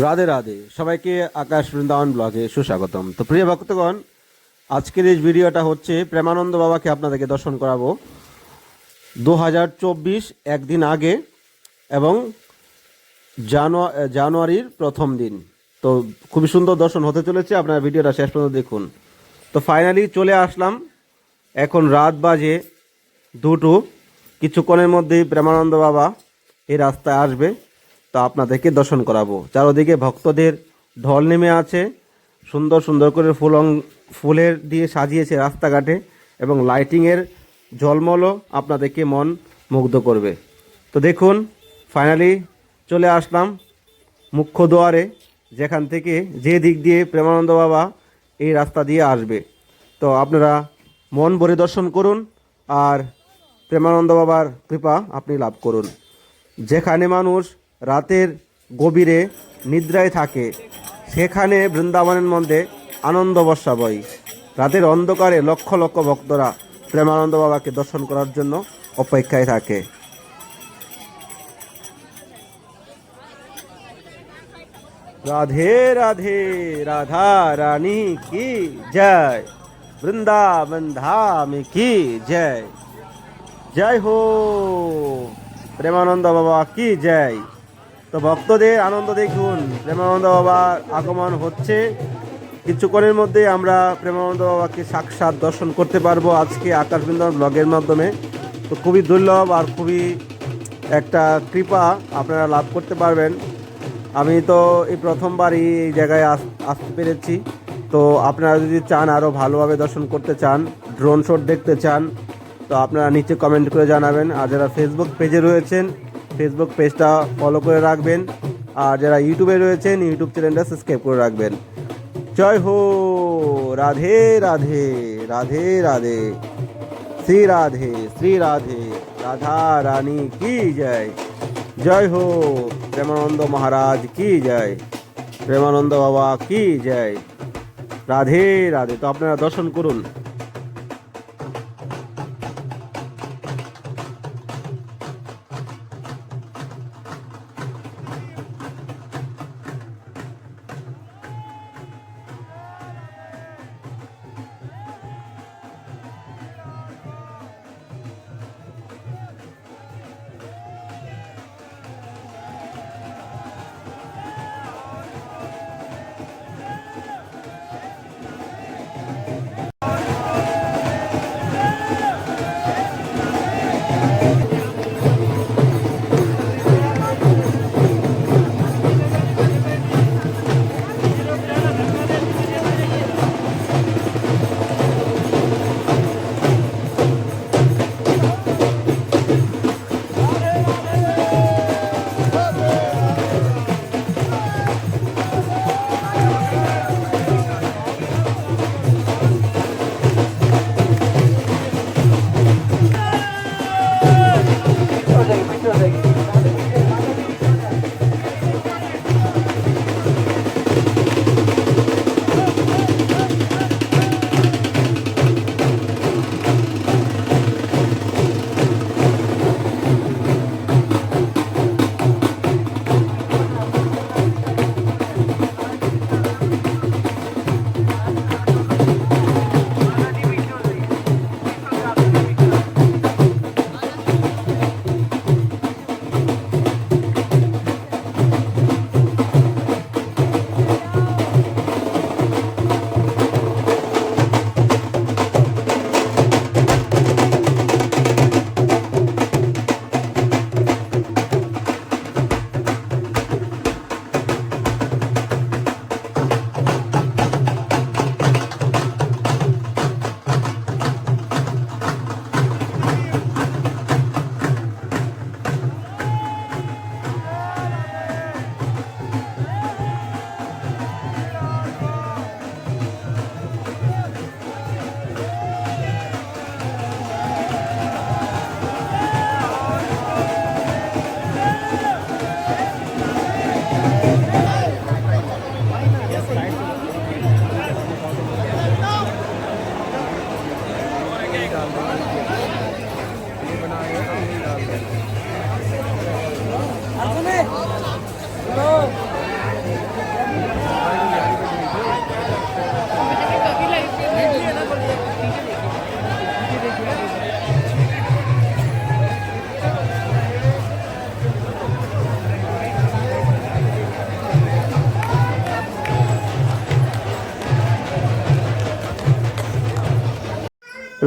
রাধে রাধে। সবাইকে আকাশ বৃন্দাবন ব্লগে সুস্বাগতম। তো প্রিয় ভক্তগণ, আজকের এই ভিডিওটা হচ্ছে প্রেমানন্দ বাবাকে আপনাদেরকে দর্শন করাবো। দু হাজার চব্বিশ একদিন আগে এবং জানুয়া- জানুয়ারির প্রথম দিন। তো খুবই সুন্দর দর্শন হতে চলেছে, আপনারা ভিডিওটা শেষ পর্যন্ত দেখুন। তো ফাইনালি চলে আসলাম। এখন রাত বাজে দুটো। কিছুক্ষণের মধ্যেই প্রেমানন্দ বাবা এই রাস্তায় আসবে। তো আপনাদেরকে দর্শন করাবো। চারোদিকে ভক্তদের ঢল নেমে আছে। সুন্দর সুন্দর করে ফুল ফুলের দিয়ে সাজিয়েছে রাস্তাঘাটে এবং লাইটিংয়ের ঝলমলও আপনাদেরকে মন মুগ্ধ করবে। তো দেখুন ফাইনালি চলে আসলাম মুখ্য দুয়ারে যেখান থেকে যে দিক দিয়ে প্রেমানন্দ বাবা এই রাস্তা দিয়ে আসবে। তো আপনারা মন ভরে দর্শন করুন আর প্রেমানন্দ বাবার কৃপা আপনি লাভ করুন। যেখানে মানুষ রাতের গভীরে নিদ্রায় থাকে। সেখানে বৃন্দাবনের মধ্যে আনন্দ বর্ষা বই রাতের অন্ধকারে লক্ষ লক্ষ ভক্তরা প্রেমানন্দ বাবাকে দর্শন করার জন্য অপেক্ষায় থাকে। রাধে রাধে, রাধা রানী কি জয়? বৃন্দাবন ধাম কি জয়? জয় হো, প্রেমানন্দ বাবা কি জয়? তো ভক্তদের আনন্দ দেখুন, প্রেমানন্দ বাবার আগমন হচ্ছে। কিছুক্ষণের মধ্যে আমরা প্রেমানন্দ বাবাকে সাক্ষাৎ দর্শন করতে পারব আজকে আকাশ বৃন্দাবন ব্লগের মাধ্যমে। তো খুবই দুর্লভ আর খুবই একটা কৃপা আপনারা লাভ করতে পারবেন। আমি তো এই প্রথমবারই এই জায়গায় আস- আসতে পেরেছি। তো আপনারা যদি চান আরও ভালোভাবে দর্শন করতে চান ড্রোন শট দেখতে চান, তো আপনারা নিচে কমেন্ট করে জানাবেন। আর যারা ফেসবুক পেজে রয়েছেন ফেসবুক পেজটা ফলো করে রাখবেন। আর যারা ইউটিউবে রয়েছেন ইউটিউব চ্যানেলটা সাবস্ক্রাইব করে রাখবেন। জয় হো! রাধে রাধে রাধে রাধে। শ্রী রাধে শ্রী রাধে। রাধা রানী কি জয়? জয় হো! প্রেমানন্দ মহারাজ কি জয়? প্রেমানন্দ বাবা কি জয়? রাধে রাধে। তো আপনারা দর্শন করুন। बनाया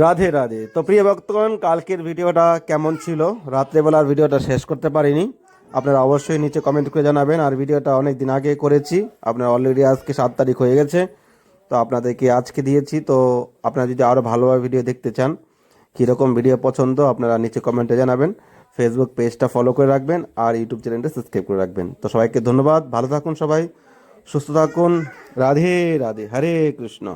রাধে রাধে। তো প্রিয় ভক্তগণ, কালকের ভিডিওটা কেমন ছিল? রাত্রেবেলার ভিডিওটা শেষ করতে পারিনি। আপনারা অবশ্যই নিচে কমেন্ট করে জানাবেন। আর ভিডিওটা অনেক দিন আগে করেছি। আপনার অলরেডি আজকে সাত তারিখ হয়ে গেছে। তো আপনাদেরকে আজকে দিয়েছি। তো আপনারা যদি আরও ভালোভাবে ভিডিও দেখতে চান, কীরকম ভিডিও পছন্দ, আপনারা নিচে কমেন্টে জানাবেন। ফেসবুক পেজটা ফলো করে রাখবেন। আর ইউটিউব চ্যানেলটা সাবস্ক্রাইব করে রাখবেন। তো সবাইকে ধন্যবাদ। ভালো থাকুন সবাই। সুস্থ থাকুন। রাধে রাধে। হরে কৃষ্ণ।